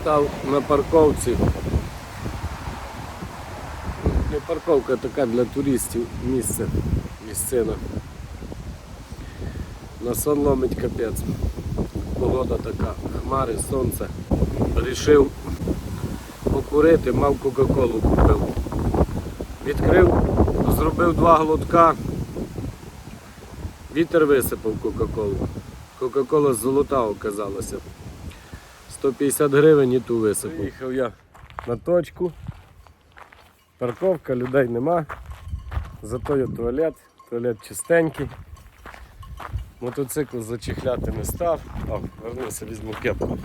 став на парковці. Не парковка така для туристів місце, місцина. На сон ломить капець. Погода така, хмари, сонце. Рішив покурити, мав Кока-Колу купив. Відкрив, зробив два глотка. Вітер висипав Кока-Колу. Кока-кола золота оказалася. 150 гривень і ту висипав. Їхав я на точку. Парковка, людей нема. Зато є туалет, туалет чистенький. Мотоцикл зачехляти не став. О, вернуся, візьму кепку.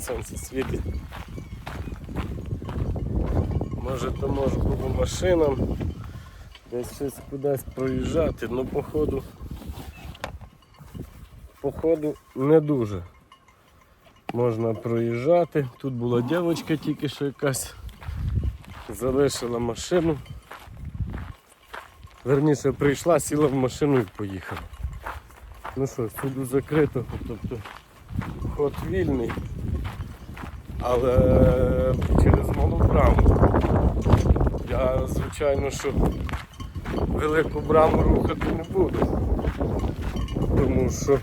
Сонце світить. Може то можу по машинам десь щось кудись проїжджати, ну походу походу не дуже можна проїжджати. Тут була дівчинка тільки що якась залишила машину. Верніше прийшла, сіла в машину і поїхала. Ну що, суду закрито, тобто ход вільний, але через малу браму. Я, звичайно, що велику браму рухати не буду, тому що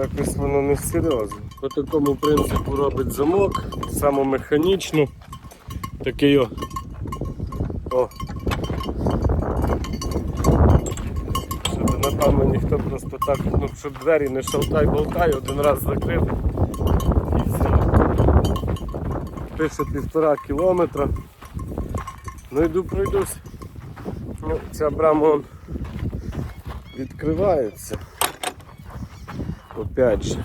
якось воно не серйозно. По такому принципу робить замок, самомеханічно. Такий о. о. Щоб напевно ніхто просто так, ну, щоб двері не шалтай-болтай, один раз закрив і все. Пише півтора кілометра. Ну йду пройдусь. Ну, ця брама відкривається. Опять же.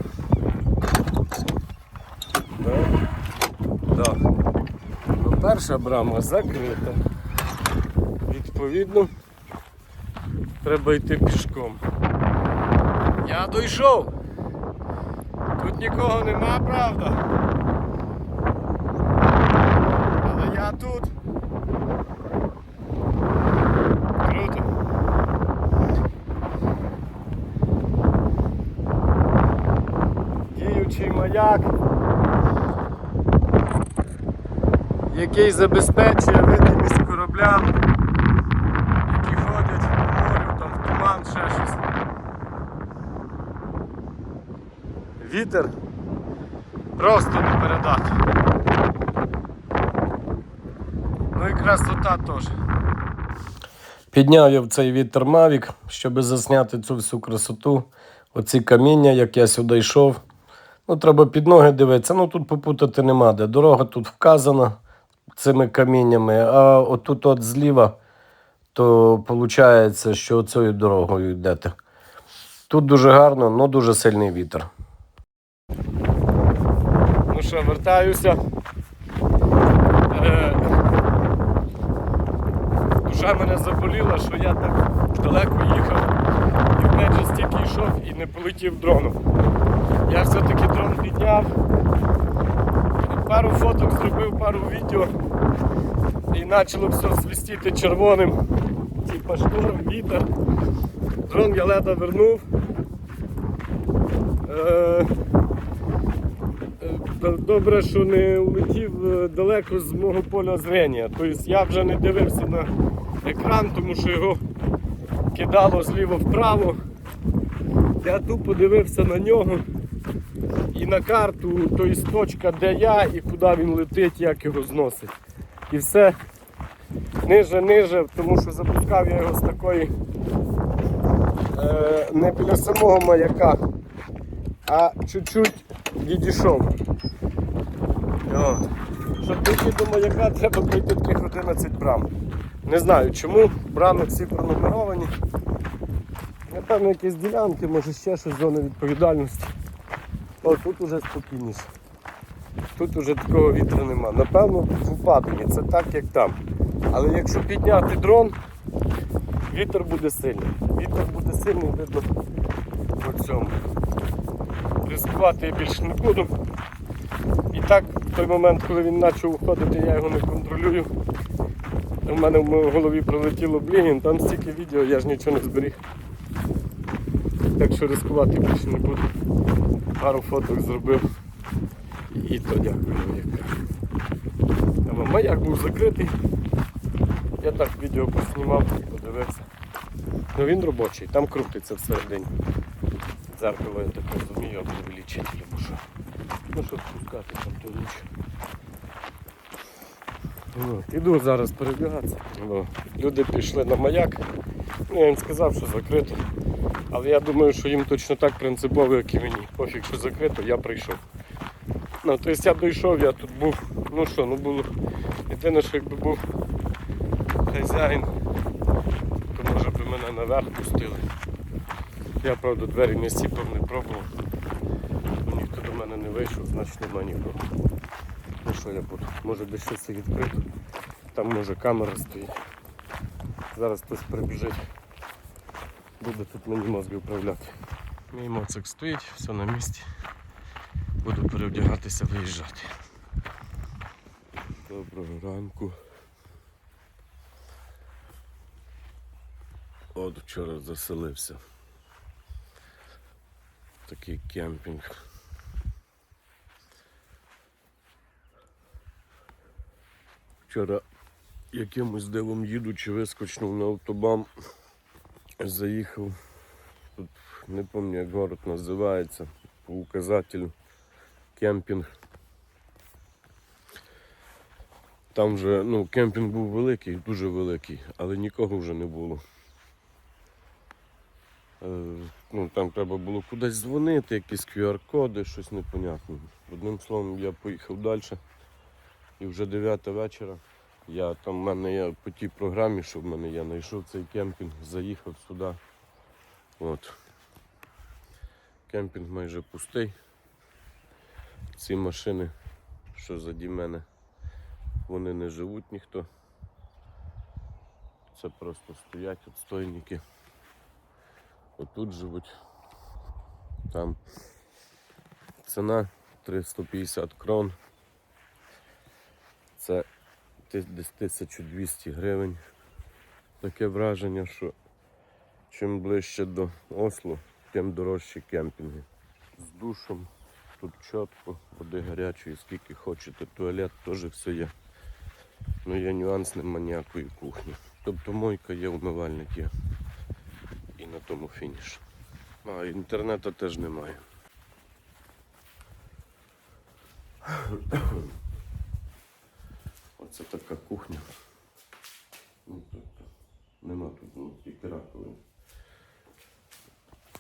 Да. Ну, перша брама закрита. Відповідно, треба йти пішком. Я дійшов. Тут нікого нема, правда? Але я тут. Круто. Маяк, який забезпечує видимість кораблям, які ходять по морю, там в туман, ще щось. Вітер просто не передати. Ну і красота теж. Підняв я в цей вітер Мавік, щоб засняти цю всю красоту. Оці каміння, як я сюди йшов. Ну, треба під ноги дивитися. Ну тут попутати нема де. Дорога тут вказана цими каміннями, а отут от зліва, то виходить, що цією дорогою йдете. Тут дуже гарно, але дуже сильний вітер. Ну що, вертаюся. Е, Душа мене заболіла, що я так далеко їхав і в стільки йшов і не полетів дроном. Я все-таки дрон підняв, пару фоток зробив, пару відео і почало все свистіти червоним. Типа шторм, вітер. Дрон я ледо вернув. Е, е, Добре, що не улетів е, далеко з мого поля зрення. Тобто я вже не дивився на екран, тому що його кидало зліво вправо. Я тупо дивився на нього на карту, тобто точка, де я і куди він летить, як його зносить. І все ниже, ниже, тому що запускав я його з такої е, не біля самого маяка, а чуть-чуть відійшов. Щоб дійти до маяка, треба пройти таких 11 брам. Не знаю чому, брами всі пронумеровані. Напевно, якісь ділянки, може ще щось зони відповідальності. О, тут уже спокійніше. Тут уже такого вітру нема. Напевно, в упадині, це так, як там. Але якщо підняти дрон, вітер буде сильний. Вітер буде сильний, видно по цьому. Ризикувати я більше не буду. І так, в той момент, коли він почав уходити, я його не контролюю. У мене в голові пролетіло блін, там стільки відео, я ж нічого не зберіг. Так що ризикувати більше не буду. Пару фоток зробив. І то дякую маяка. Там маяк був закритий. Я так відео поснімав, і подивився. Ну він робочий, там крутиться всередині. Дзеркало, я так розумію, або увеличитель, або що. Ну що спускати там то ніч. От, іду зараз перебігатися. Люди пішли на маяк. Ну, я їм сказав, що закрито. Але я думаю, що їм точно так принципово, як і мені. Пофіг, що закрито, я прийшов. Ну, тобто я дійшов, я тут був. Ну що, ну було. Єдине, що якби був хазяїн, то може би мене наверх пустили. Я, правда, двері не сіпав, не пробував. Ніхто до мене не вийшов, значить нема нікого. Ну що я буду? Може десь щось відкрито. Там може камера стоїть. Зараз хтось прибіжить. Буде тут мені мозги управляти. Мій моцик стоїть, все на місці. Буду перевдягатися, виїжджати. Доброго ранку. От вчора заселився. Такий кемпінг. Вчора якимось дивом їдучи, вискочнув на автобан, заїхав. Тут не пам'ятаю, як город називається, по указателю кемпінг. Там вже ну, кемпінг був великий, дуже великий, але нікого вже не було. Е, ну, там треба було кудись дзвонити, якісь QR-коди, щось непонятне. Одним словом, я поїхав далі. І вже 9 вечора. Я там в мене є по тій програмі, що в мене я знайшов цей кемпінг, заїхав сюди. От. Кемпінг майже пустий. Ці машини, що заді мене, вони не живуть ніхто. Це просто стоять відстойники. Отут живуть. Там ціна 350 крон. Це десь 1200 гривень. Таке враження, що чим ближче до Осло, тим дорожчі кемпінги. З душем, тут чітко, води гарячої, скільки хочете, туалет теж все є. Ну є нюанс, нема ніякої кухні. Тобто мойка є, умивальник є. І на тому фініш. А інтернету теж немає. Оце така кухня. Ну, тобто, нема тут ну, тільки раковин.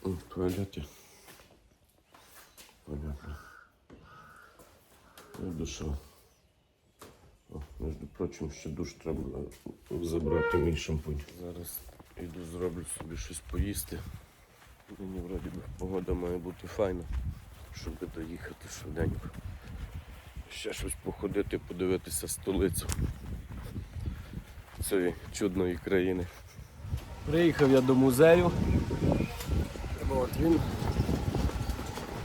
Ну, туалеті. Понятно. І душа. О, між прочим, ще душ треба забрати мій шампунь. Зараз іду зроблю собі щось поїсти. Мені вроді би погода має бути файна, щоб доїхати швиденько. Ще щось походити, подивитися столицю цієї чудної країни. Приїхав я до музею. От він.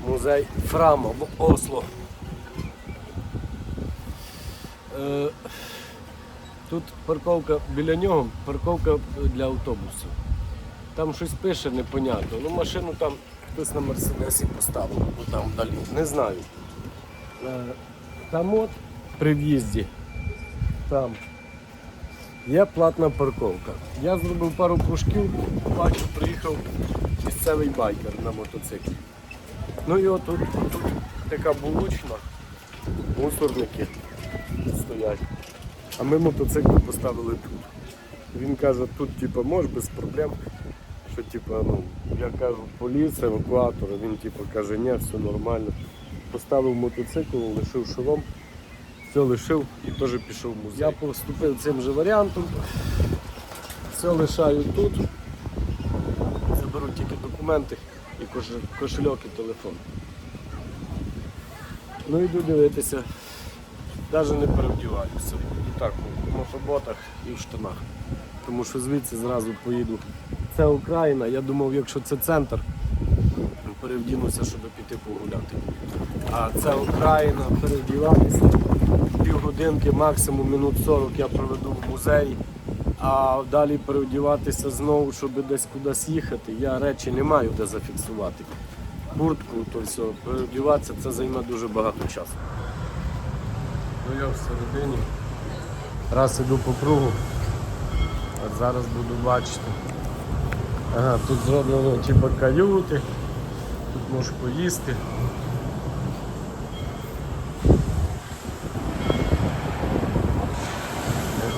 Музей Фрам або Осло. Е, Тут парковка біля нього, парковка для автобусів. Там щось пише непонятно. Ну машину там хтось на Мерседесі поставив, ну там вдалі. Не знаю. Е, Там от при в'їзді. Там є платна парковка. Я зробив пару кружків, бачу, приїхав місцевий байкер на мотоциклі. Ну і от тут, така булочна, мусорники стоять. А ми мотоцикл поставили тут. Він каже, тут типу, можеш без проблем. Що типу, ну, я кажу, поліція, евакуатор, він типу, каже, ні, все нормально. Поставив мотоцикл, лишив шолом, все лишив і теж пішов в музей. Я поступив цим же варіантом. Все лишаю тут. Заберу тільки документи і кошельок і телефон. Ну йду дивитися. Навіть не перевдіваюся. І так, у мотоботах і в штанах. Тому що звідси зразу поїду. Це Україна. Я думав, якщо це центр, перевдінуся, щоб піти погуляти. А це Україна, перевдіватися. Півгодинки, максимум минут 40 я проведу в музеї. а далі переодіватися знову, щоб десь кудись їхати. Я речі не маю де зафіксувати. Куртку, то все, переодіватися це займе дуже багато часу. Ну я всередині. Раз іду по кругу, а зараз буду бачити. Ага, тут зроблено типу каюти, тут можеш поїсти.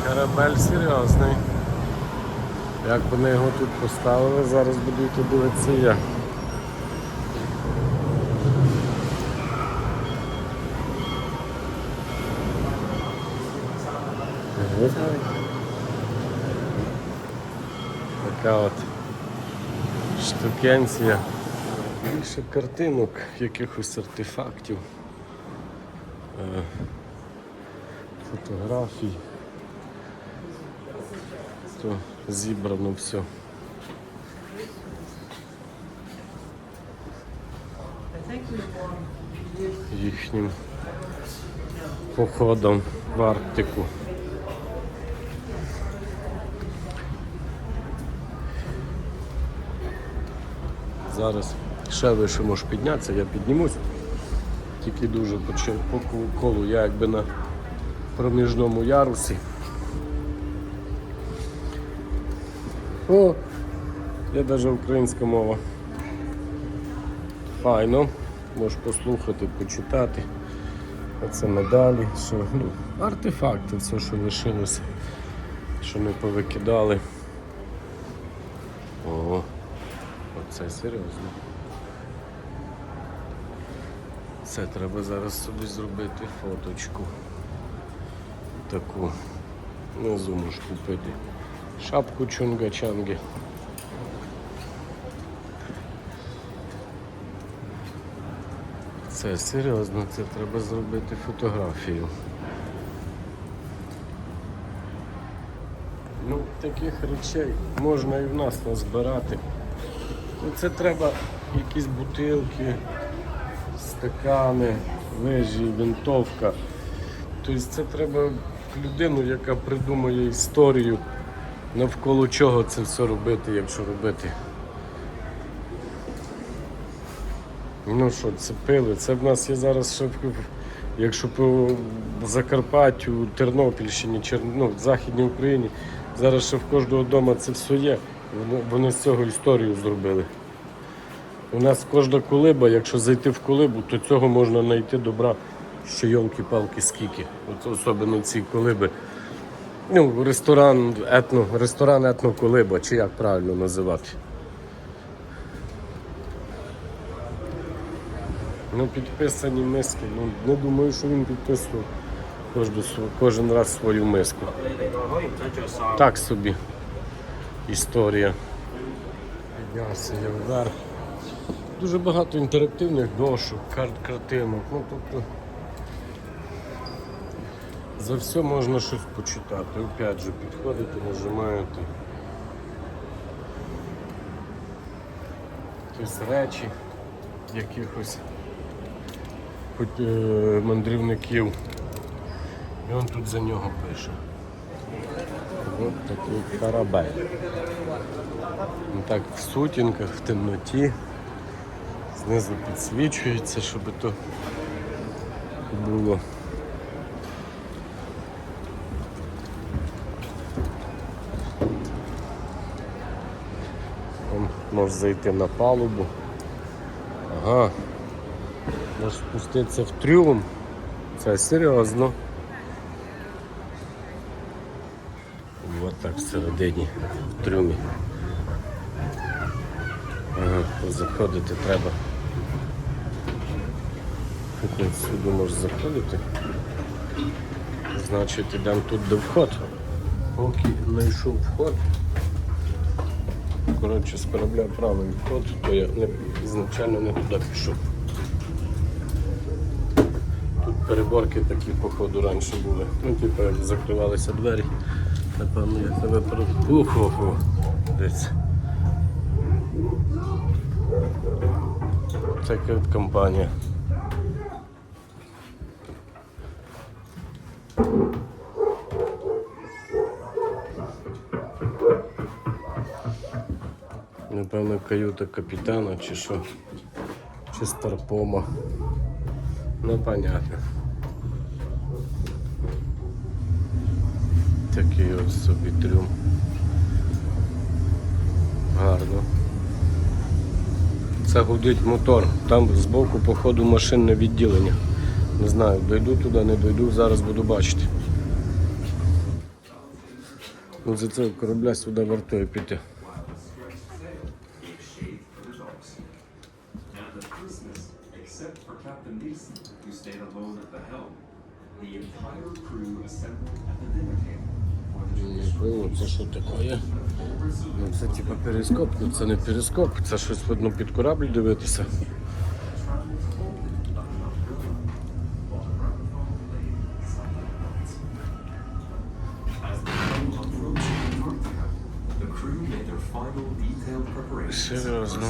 Корабель серйозний. Як вони його тут поставили, зараз буду йти дивитися я. Така от штукенція. Більше картинок, якихось артефактів, е, фотографій. То зібрано все. Їхнім походом в Арктику. Зараз ще вище можеш піднятися, я піднімусь. Тільки дуже по, колу, я якби на проміжному ярусі. О, є навіть українська мова. Файно, можеш послухати, почитати. Оце медалі, що, ну, артефакти, все, що лишилося, що ми повикидали. О, оце серйозно. Це треба зараз собі зробити фоточку. Таку. Внизу можеш купити. Шапку чунга-чанги. Це серйозно, це треба зробити фотографію. Ну, таких речей можна і в нас назбирати. Ну, це треба якісь бутилки, стакани, лежі, винтовка. Тобто це треба людину, яка придумає історію, навколо чого це все робити, якщо робити. Ну що, це пили. Це в нас є зараз ще, якщо по Закарпаттю, Тернопільщині, Чер... ну, в Західній Україні, зараз ще в кожного вдома це все є. Вони з цього історію зробили. У нас кожна колиба, якщо зайти в колибу, то цього можна знайти добра ще йолки-палки скільки. От особливо ці колиби. Ну, ресторан етно, ресторан етноколиба, чи як правильно називати. Ну, підписані миски. Ну, не думаю, що він підписував кожен, кожен раз свою миску. Так собі історія. Піднявся я вверх. Дуже багато інтерактивних дошок, карт картинок. Ну, тобто за все можна щось почитати. Опять же, підходите, нажимаєте. Якісь речі якихось е, мандрівників. І він тут за нього пише. Ось такий корабель. Ну Так, в сутінках, в темноті. Знизу підсвічується, щоб то було. Вон Можеш зайти на палубу. Ага. Можеш спуститися в трюм. Це серйозно. Ось так всередині в трюмі. Ага, заходити треба. Тут сюди можеш заходити. Значить, ідемо тут де вход. Поки знайшов вход. Коротше, з корабля правий вход, то я не, ізначально не туди пішов. Тут переборки такі, походу, раніше були. Ну, типу, як закривалися двері. Напевно, я тебе про. Десь. Це компанія. Каюта капітана чи що. Чи старпома. Ну, понятно. Такий от собі трюм. Гарно. Це гудить мотор. Там збоку, походу, машинне відділення. Не знаю, дойду туди, не дойду, зараз буду бачити. Ну, за цього корабля сюди вартує піти. Перископ, ну це не перископ, це щось видно під корабль дивитися. Серйозно.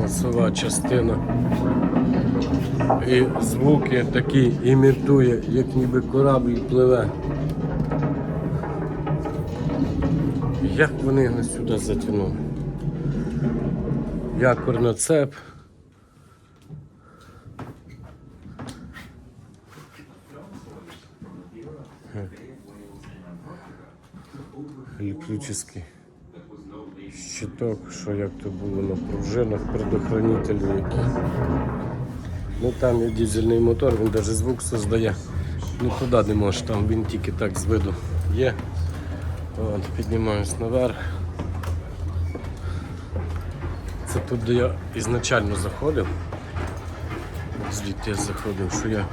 Носова частина. І звуки такі імітує, як ніби корабль пливе. Як вони його сюди затягнули? Якорна цеп. Електричний щиток, що як то було на пружинах, предохранителі які. Ну там є дизельний мотор, він навіть звук создає. Ну туди не можеш, там він тільки так з виду є. От, піднімаюсь наверх. Це тут, де я ізначально заходив. Звідти я заходив, що я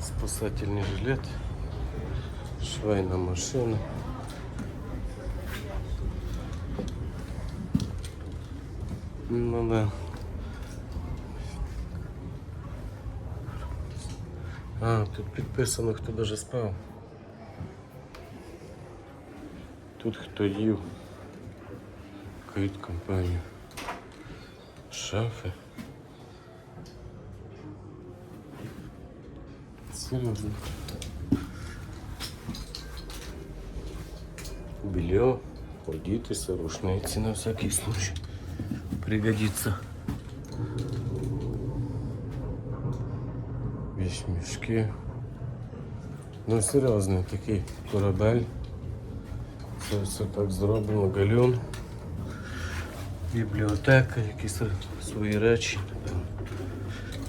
спасательний жилет, швейна машина. Ну да. А, тут підписано, хто даже спав. Тут хто їв. Кайт компанію. Шафи. Серйозно. Белье, одітися, рушниці на всякий случай. Пригодится. Вещмішки. Ну, серйозний такий корабель. Це все так зроблено, гальон. Бібліотека, якісь свої речі. напевно,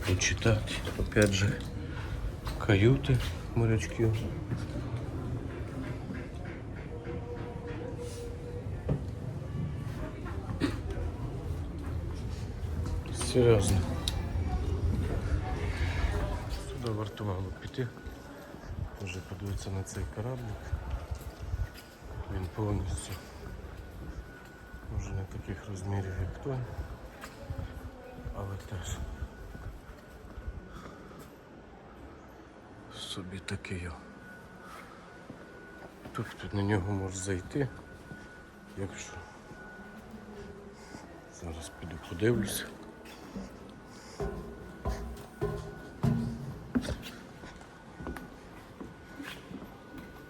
Почитати. Опять же, каюти морячків. Серйозно. Сюди вартувало піти. Вже подивитися на цей кораблик. Він повністю може не таких розмірів, як той, але теж собі такий. о. Тобто на нього можеш зайти, якщо зараз піду подивлюся.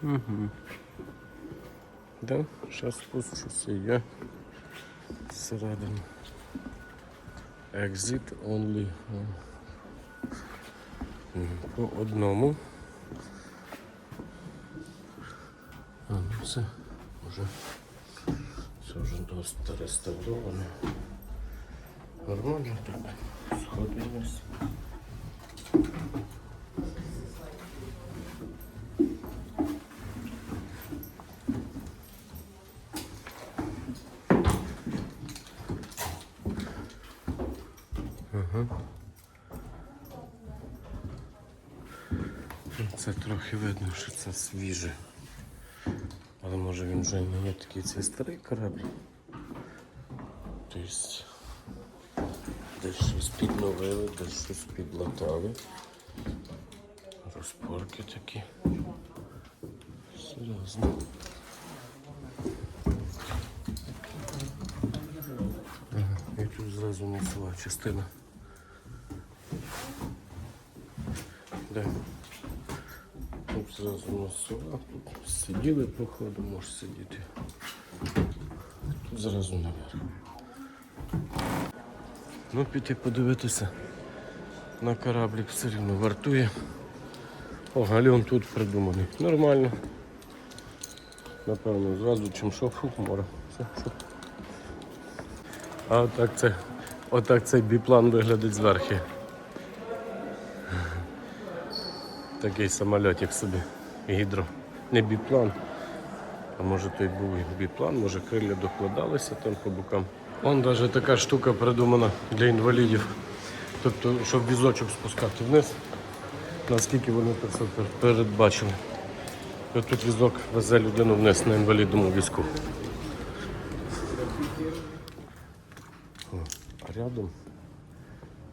Угу. Да, зараз спущуся я всередину. Exit only. По одному. А, ну це вже це вже досить реставроване. Нормально так. Сходилось. Це трохи видно, що це свіже. Але може він вже не є такий цей старий корабль. Тобто десь щось підновили, десь щось підлатали. Розпорки такі. Серйозно. Ага. зразу носова частина. Де? Тут зразу носова. Тут сиділи, походу, може сидіти. Тут зразу наверх. Ну, піти подивитися на кораблік все рівно вартує. О, гальон тут придуманий. Нормально. Напевно, зразу чим фух, море. Все, що. А отак, це, отак цей біплан виглядить зверху. Такий самольотик собі. Гідро. Не біплан. А може той був біплан, може крилля докладалися там по бокам. Вон навіть така штука придумана для інвалідів. Тобто, щоб візочок спускати вниз, наскільки вони це передбачили. І тут візок везе людину вниз на інвалідному візку. А рядом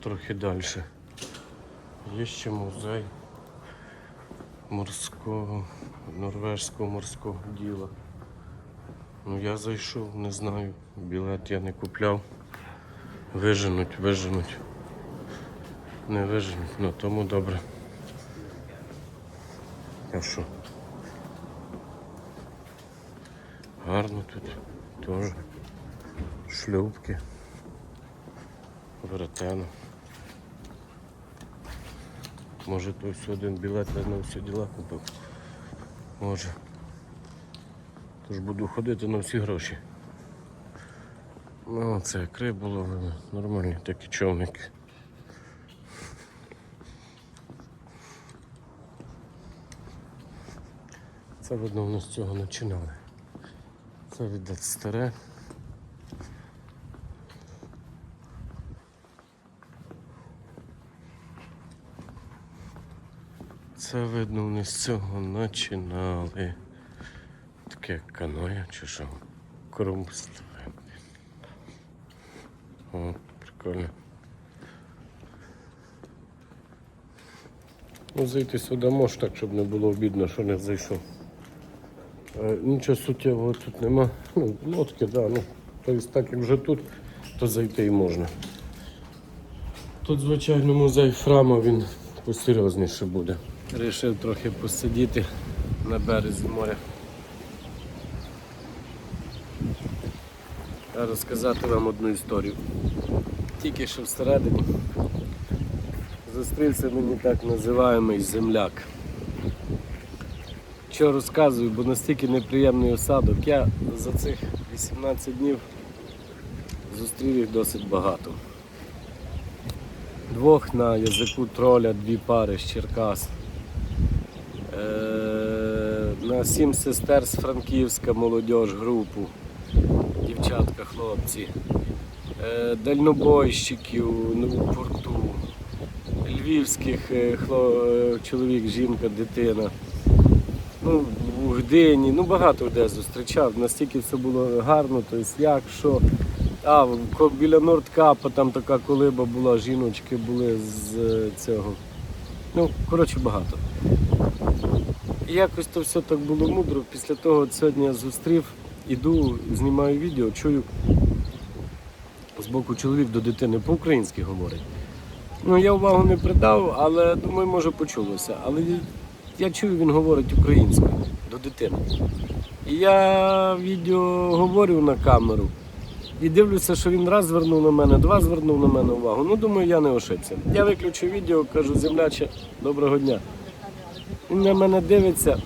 трохи далі. Є ще музей морського, норвежського морського діла. Ну я зайшов, не знаю. Білет я не купляв. Виженуть, виженуть. Не виженуть, ну тому добре. А що? Гарно тут теж. Шлюбки. Веретено. Може той один білет на всі діла купив. Може. Тож буду ходити на всі гроші. Ну, це як було, нормальні такі човники. Це видно, вони з цього починали. Це віддать старе. Це видно, вони з цього починали. Таке каноя чи що. Крумство. О, прикольно. Ну, зайти сюди можеш так, щоб не було обідно, що не зайшов. Е, Нічого суттєвого тут нема. Ну, лодки, да, ну. Тобто так як вже тут, то зайти і можна. Тут, звичайно, музей Фрама, він посерйозніше буде. Рішив трохи посидіти на березі моря. Та розказати вам одну історію. Тільки що всередині зустрівся мені так називаємий земляк. Що розказую, бо настільки неприємний осадок. Я за цих 18 днів зустрів їх досить багато. Двох на язику троля, дві пари з Черкас. Е, на сім сестер з Франківська молодіж групу. Дівчатка, хлопці. Е, дальнобойщиків ну, у порту. Львівських е, е, чоловік, жінка, дитина. Ну, у Гдині, ну багато де зустрічав. Настільки все було гарно, тобто як, що. А, біля Нордкапа там така колиба була, жіночки були з цього. Ну, коротше, багато. І якось то все так було мудро. Після того сьогодні я зустрів, іду, знімаю відео, чую з боку чоловік до дитини по-українськи говорить. Ну, я увагу не придав, але думаю, може почулося. Але я чую, він говорить українською до дитини. І я відео говорю на камеру і дивлюся, що він раз звернув на мене, два звернув на мене увагу. Ну, думаю, я не ошибся. Я виключив відео, кажу, земляче, доброго дня. Він на мене дивиться,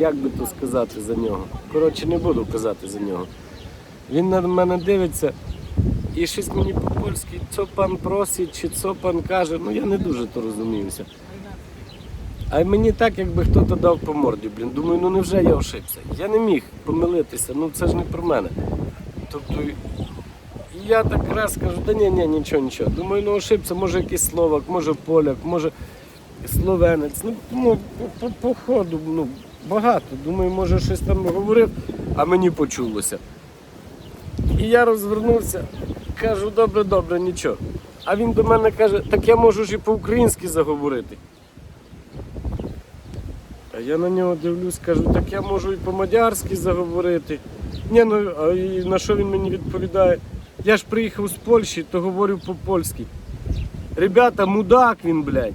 як би то сказати за нього. Коротше, не буду казати за нього. Він на мене дивиться і щось мені по-польськи, що пан просить, чи що пан каже, ну я не дуже то розуміюся. А мені так, якби хтось дав по морді, блін. Думаю, ну невже я ошибся? Я не міг помилитися, ну це ж не про мене. Тобто я так раз кажу, да ні, ні, нічого, нічого. Думаю, ну ошибся, може якийсь словак, може поляк, може словенець. Ну, ну по, по ходу, ну, багато. Думаю, може щось там говорив, а мені почулося. І я розвернувся, кажу, добре, добре, нічого. А він до мене каже, так я можу ж і по-українськи заговорити. А я на нього дивлюсь, кажу, так я можу і по-мадярськи заговорити. Ні, ну а і на що він мені відповідає? Я ж приїхав з Польщі, то говорю по-польськи. Ребята, мудак він, блядь.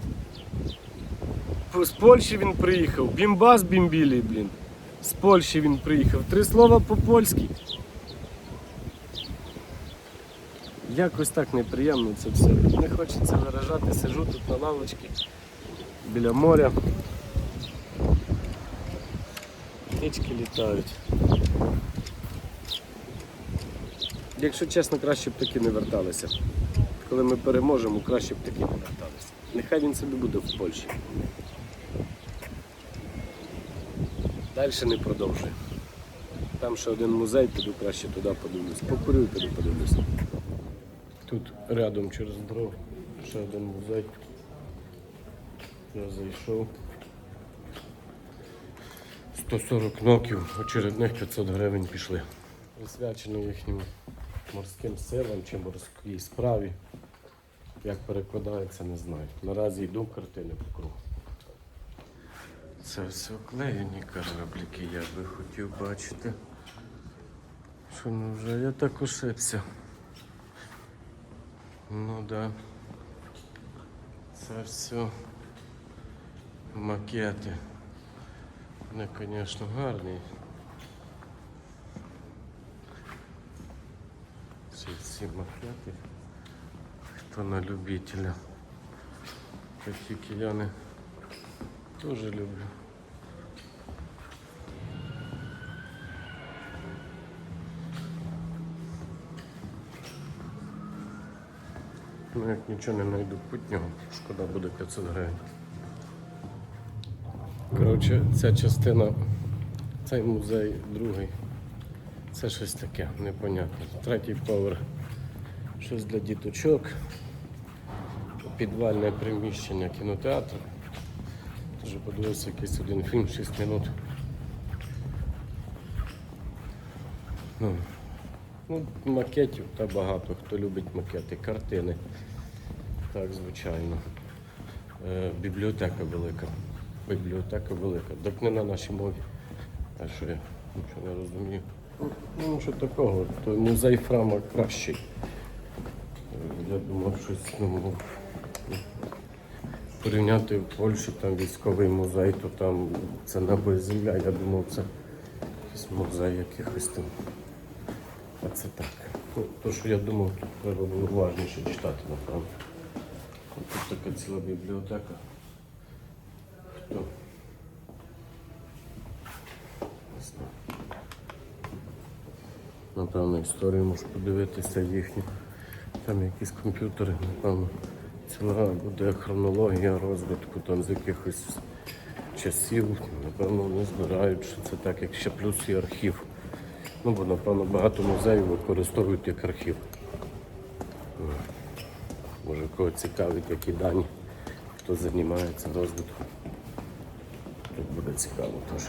З Польщі він приїхав. Бімбас бімбілі, блін. З Польщі він приїхав. Три слова по-польськи. Якось так неприємно це все. Не хочеться виражати, сижу тут на лавочці біля моря. Птички літають. Якщо чесно, краще б таки не верталися. Коли ми переможемо, краще б таки не верталися. Нехай він собі буде в Польщі. Далі не продовжує. Там ще один музей, піду краще туди подивлюсь. Покурю і піду подивлюсь. Тут рядом через дорогу ще один музей. Я зайшов. 140 ноків, очередних 500 гривень пішли. Присвячено їхнім морським силам чи морській справі. Як перекладається, не знаю. Наразі йду картини по кругу. Це все оклеєні корабліки, я би хотів бачити. Що ну вже я так ошибся. Ну да. Це все макети. Вони, звісно, гарні. Ці всі макети. Хто на любителя. Такі кияни теж люблю. Ну, як нічого не знайду путнього, шкода буде 500 гривень. Коротше, ця частина, цей музей, другий, це щось таке, непонятне. Третій поверх, щось для діточок, підвальне приміщення кінотеатру. Вже подивився якийсь один фільм 6 минут. Ну, ну, макетів та багато, хто любить макети, картини. Так, звичайно. Е, бібліотека велика. Бібліотека велика. Так не на нашій мові. А що я нічого не розумію. Ну, нічого такого, то музей Фрама кращий. Е, Я думав, щось ну, порівняти в Польщі там військовий музей, то там це небо земля. Я думав, це якийсь музей якихось там. А це так. Ну, то, що я думав, тут треба було уважніше читати, напевно. Тут така ціла бібліотека. Хто? Напевно, історію можу подивитися їхню. Там якісь комп'ютери, напевно. Ціла буде хронологія розвитку там з якихось часів. Напевно, вони збирають, що це так, як ще плюс і архів. Ну, бо, напевно, багато музеїв використовують як архів. Може, кого цікавить, які дані, хто займається розвитком. Тут буде цікаво теж.